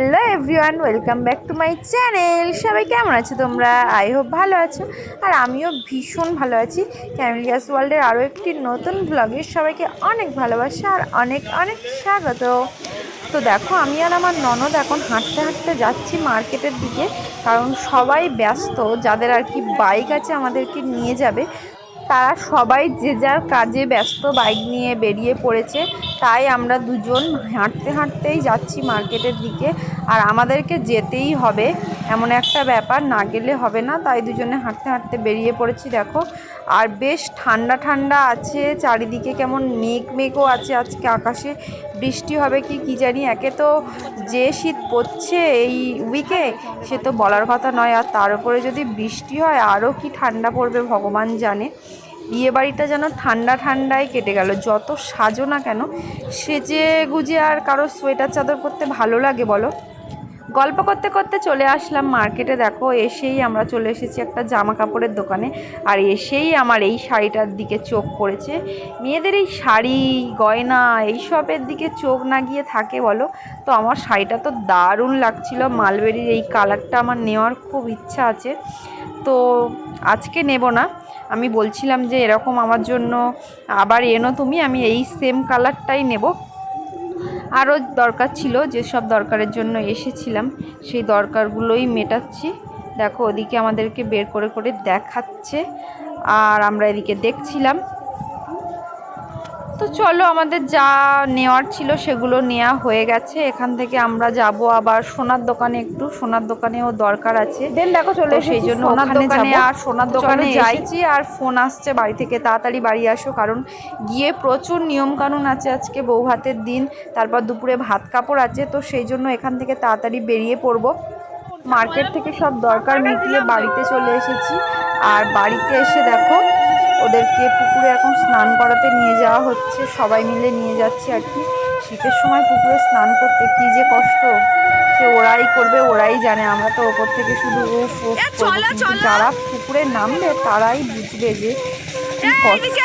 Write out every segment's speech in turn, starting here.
Hello everyone, welcome back to my channel. সবাই কেমন আছো তোমরা? আই হোপ ভালো আছো। আর আমিও ভীষণ ভালো আছি। ক্যামেলিয়াস ওয়ার্ল্ডের আরও একটি নতুন ব্লগে সবাইকে অনেক ভালোবাসা আর অনেক অনেক স্বাগত। তো দেখো, আমি আর আমার ননদ এখন হাঁটতে হাঁটতে যাচ্ছি মার্কেটের দিকে। কারণ সবাই ব্যস্ত, যাদের আর কি বাইক আছে আমাদেরকে নিয়ে যাবে। তারা সবাই যে যার কাজে ব্যস্ত, বাইক নিয়ে বেরিয়ে পড়েছে, তাই আমরা দুজন হাঁটতে হাঁটতেই যাচ্ছি মার্কেটের দিকে। আর আমাদেরকে যেতেই হবে, এমন একটা ব্যাপার না গেলে হবে না, তাই দুজনে হাঁটতে হাঁটতে বেরিয়ে পড়েছি, দেখো। আর বেশ ঠান্ডা ঠান্ডা আছে, চারিদিকে কেমন মেঘ মেঘও আছে আজকে আকাশে। বৃষ্টি হবে কি কি জানি, একে তো যে শীত পড়ছে এই উইকে সে তো বলার কথা নয়। আর তার উপরে যদি বৃষ্টি হয় আরও কি ঠান্ডা পড়বে, ভগবান জানে। বিয়ে বাড়িটা যেন ঠান্ডা ঠান্ডায় কেটে গেল, যত সাজো না কেন, সেজে গুজে আর কারও সোয়েটার চাদর পরতে ভালো লাগে বলো? গল্প করতে করতে চলে আসলাম মার্কেটে, দেখো এসেই আমরা চলে এসেছি একটা জামা কাপড়ের দোকানে, আর এসেই আমার এই শাড়িটার দিকে চোখ পড়েছে। মেয়েদের এই শাড়ি, গয়না, এইসবের দিকে চোখ না গিয়ে থাকে বলো? তো আমার শাড়িটা তো দারুণ লাগছিল, মালবেরির এই কালারটা আমার নেওয়ার খুব ইচ্ছা আছে। তো আজকে নেব না আমি বলছিলাম যে এরকম আমার জন্য আবার এনো তুমি, আমি এই সেম কালারটাই নেব। আরও দরকার ছিল যেসব দরকারের জন্য এসেছিলাম, সেই দরকারগুলোই মেটাচ্ছি। দেখো, ওদিকে আমাদেরকে বের করে করে দেখাচ্ছে, আর আমরা এদিকে দেখছিলাম। তো চলো আমাদের যা নেওয়ার ছিল সেগুলো নেওয়া হয়ে গেছে। এখান থেকে আমরা যাব আবার সোনার দোকানে একটু। সোনার দোকানেও দরকার আছে। দেন দেখো চলে সেই জন্য ওখানে দোকানে আর সোনার দোকানে যাইছি আর ফোন আসছে বাড়ি থেকে। তাড়াতাড়ি বাড়ি আসো কারণ গিয়ে প্রচুর নিয়মকানুন আছে আজকে বউ ভাতের দিন। তারপর দুপুরে ভাত কাপড় আছে তো সেই জন্য এখান থেকে তাড়াতাড়ি বেরিয়ে পড়ব। মার্কেট থেকে সব দরকার মিটিয়ে বাড়িতে চলে এসেছি। আর বাড়িতে এসে দেখো ওদেরকে পুকুরে এখন স্নান করাতে নিয়ে যাওয়া হচ্ছে। সবাই মিলে নিয়ে যাচ্ছি আর কি। শীতের সময় পুকুরে স্নান করতে কী যে কষ্ট। সে ওরাই করবে ওরাই জানে। আমরা তো ওপর থেকে শুধু যারা পুকুরে নামবে তারাই বুঝবে যে কী কষ্ট।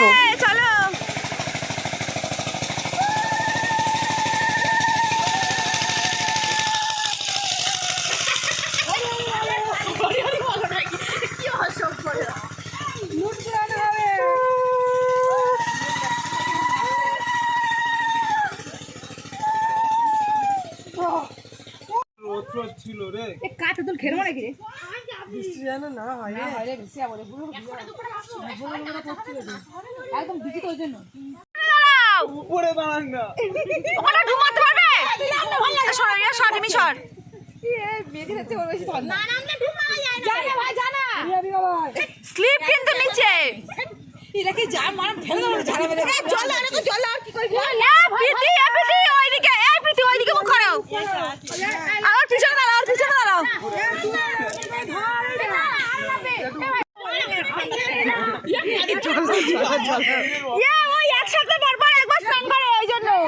নাকি রে? বৃষ্টি যেন না হয়। হয় রে আবার একদম বিজি তো জন্য। উপরে দাঁড়ান না। ওখানে ঢুমাতে পারবে? সর সর তুমি সর। স্লিপ কিন্তু নিচে। এটা কি যা ফেলে দেবো ঝাড়া মেরে। জল আরে তো জল আর কি করবি প্রীতি এ প্রীতি ওইদিকে প্রীতি ওইদিকে মুখ করো আমার পিছনে দাঁড়াও আর পিছনে দাঁড়াও। ইয়ে, ওই একসাথে বারবার একবার স্নান করে এই জন্য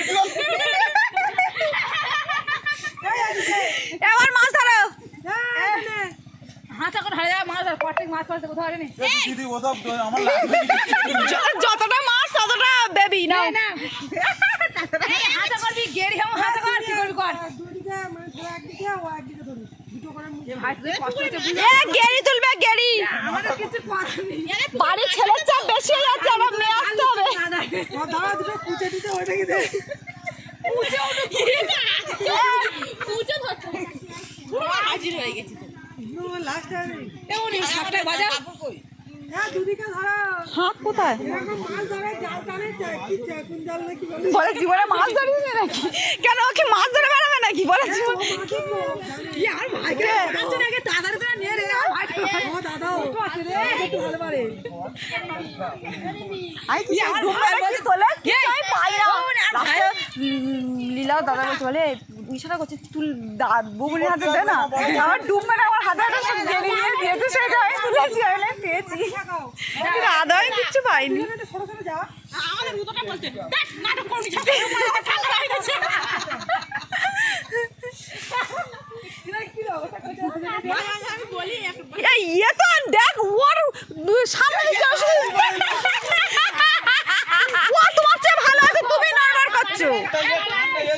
two, three! এবার মাছ ধরো হাত এখন হারে মাছ আর পটিক মাছ পালতে কোথাও হারেনি এ দিদি ওসব আমার যতটা মাছ ততটা বেবি না না। হাতে করবি গেরি হেমো হাতে কর কি করবি কর। এ ভাই তুই কষ্ট হচ্ছে বুঝলি? এ গেরি তুলবে গেরি আমাদের কিছু করার নেই। বাড়ির ছেলের চাপ বেশি যাচ্ছে আবার মেয়ে আসতে হবে। হাজির হয়ে গেছি এমন সাতটা বাজা হাত কোথায়? বলে? জীবনে মাছ ধরবি নাকি? কেন ওকে মাছ ধরে বেড়াবে নাকি? বলে লীলাও দাদা বলছে বলে ইশারা করছে তুল বুবুলির হাতে দে না। আমার ডুব মেরে সব গেলি নিয়ে দিয়েছে সেটা আমি তুলেছি পেয়েছি। কিন্তু কিচ্ছু পাইনি। ইয়ে তো দেখ ওর সামনে ও তোমার চেয়ে ভালো আছে তুমি নড়বড় করছ। এই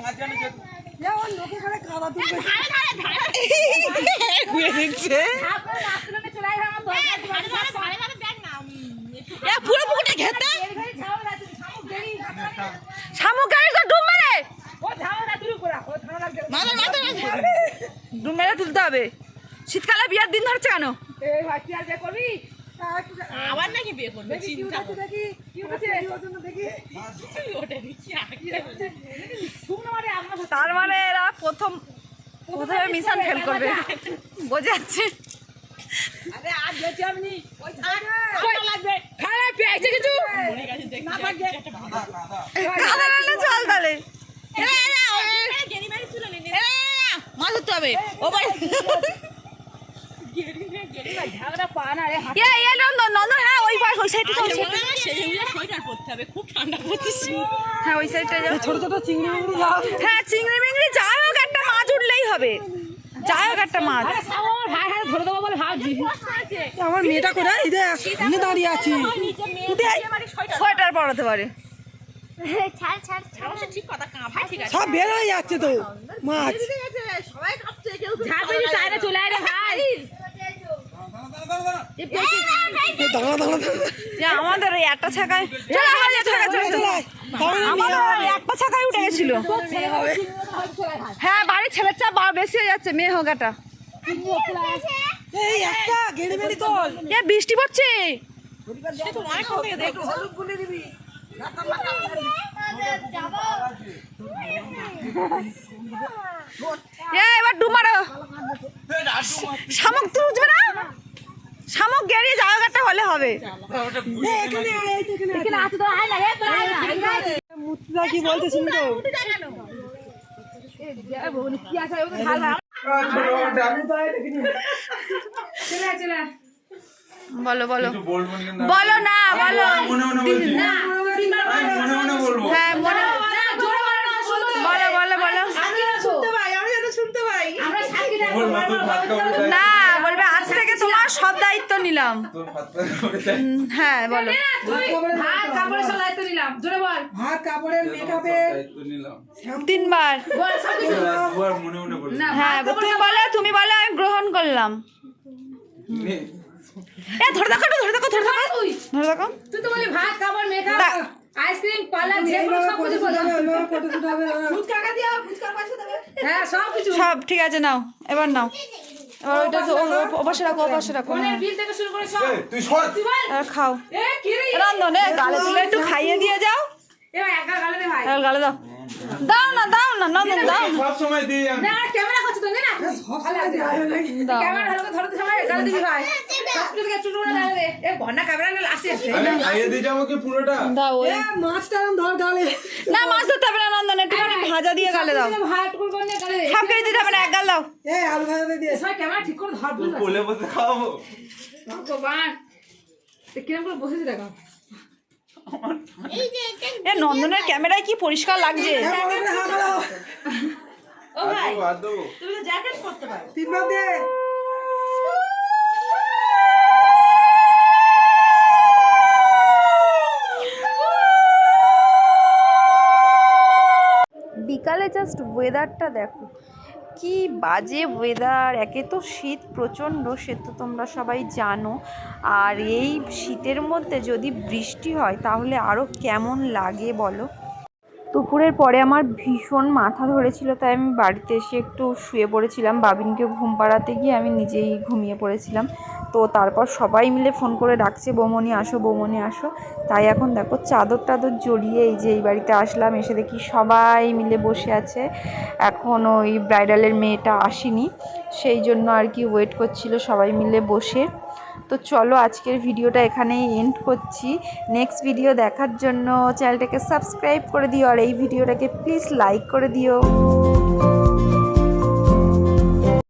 মাঝখানে পুরো পুকুরটা ঘেতে শামুক গাড়ি তো ডুব মেরে। মাথার মাথার ডুব মেরে তুলতে হবে। শীতকালে বিয়ার দিন ধরছে কেন? আবার নাকি বিয়ে করবে? চিন্তা ওটারই কি আগে তার মানে এরা প্রথম প্রথমে মিশন ফেল করবে? বোঝাচ্ছে। চল তাহলে। মাছ ধরতে হবে। ও ভাই। হ্যাঁ হ্যাঁ ছোট ছোট চিংড়ি হ্যাঁ চিংড়ি মিংড়ি যাই হোক একটা মাছ হবে আমার মেয়েটা এই দেখ দাঁড়িয়ে আছি। সোয়েটার পরাতে পারে। অবশ্য ঠিক কথা কাঁপায় ঠিক আছে। সব বের হয়ে যাচ্ছে তো। মাছ। আমাদের ওই একটা ছাকায়। একটা ছাকায় উঠে গেছিল হ্যাঁ বাড়ির ছেলের চাপ বা- বেশি হয়ে যাচ্ছে মেয়ে হোক একটা। এই একটা গেড়ে মেলি তোল। এ বৃষ্টি পড়ছে? এবার ডুব মারো। শামুক তুই উঠবে না? শামুক গেড়িয়ে যাওয়া হলে হবে। কি শুনতো? বলো বলো। না বলো না বলো। হ্যাঁ মনে বলো বলো বলো না সব দায়িত্ব নিলাম। হ্যাঁ বলো। কাপড়ের দায়িত্ব নিলাম। তিনবার। হ্যাঁ তুমি বলো তুমি বলো আমি গ্রহণ করলাম। এ ধরে দেখো ধরে দেখো ধরে দেখো। ধরে দেখো। তুই তো বলি ভাত খাবার মেকআপ আইসক্রিম পার্লার যে কোনো সব কিছু বলো। ফটো শুটাবে হ্যাঁ সব কিছু। সব ঠিক আছে নাও এবার নাও। এবার ওইটা তো ও- ও- অবশ্যই রাখো অবশ্যই রাখো। খাও। রান্ধন গালে তুলে একটু খাইয়ে দিয়ে যাও। গালে দাও। দাও না দাও না নন্দন দাও সব সময় না ক্যামেরা ধরো ধরতে সময় গালে দিবি ভাই সব কিছু থেকে চুটু করে গালে এ ঘণ্টা ক্যামেরা নিয়ে আসছে আমি খাইয়ে দিয়ে যাব কি পুরোটা। দাও ওই। মাছটা এরম ধর গালে। না মাছ ধরতে হবে না নন্দন একটুখানি ভাজা দিয়ে গালে দাও। করে গালে সব কিছু দিতে হবে না এক গাল দাও। এই আলু ভাজা দিয়ে সবাই ক্যামেরা ঠিক করে ধর তোর কোলে বসে ভগবান। এ করে বসেছি দেখো। এ নন্দনের ক্যামেরায় কি পরিষ্কার লাগছে? ও ভাই তুমি তো জ্যাকেট পরতে পারো। তিনবার দে বিকালে জাস্ট ওয়েদারটা দেখো। কি বাজে ওয়েদার একে তো শীত প্রচণ্ড সে তো তোমরা সবাই জানো। আর এই শীতের মধ্যে যদি বৃষ্টি হয় তাহলে আরও কেমন লাগে বলো? দুপুরের পরে আমার ভীষণ মাথা ধরেছিল, তাই আমি বাড়িতে এসে একটু শুয়ে পড়েছিলাম। বাবিনকে ঘুম পাড়াতে গিয়ে আমি নিজেই ঘুমিয়ে পড়েছিলাম। তো তারপর সবাই মিলে ফোন করে ডাকছে বৌমনি আসো বৌমনি আসো। তাই এখন দেখো চাদর টাদর জড়িয়ে এই যে এই বাড়িতে আসলাম, এসে দেখি সবাই মিলে বসে আছে। এখন ওই ব্রাইডালের মেয়েটা আসেনি, সেই জন্য আর কি ওয়েট করছিল সবাই মিলে বসে। তো চলো আজকের ভিডিওটা এখানেই এন্ড করছি। নেক্সট ভিডিও দেখার জন্য চ্যানেলটাকে সাবস্ক্রাইব করে দিও আর এই ভিডিওটাকে প্লিজ লাইক করে দিও।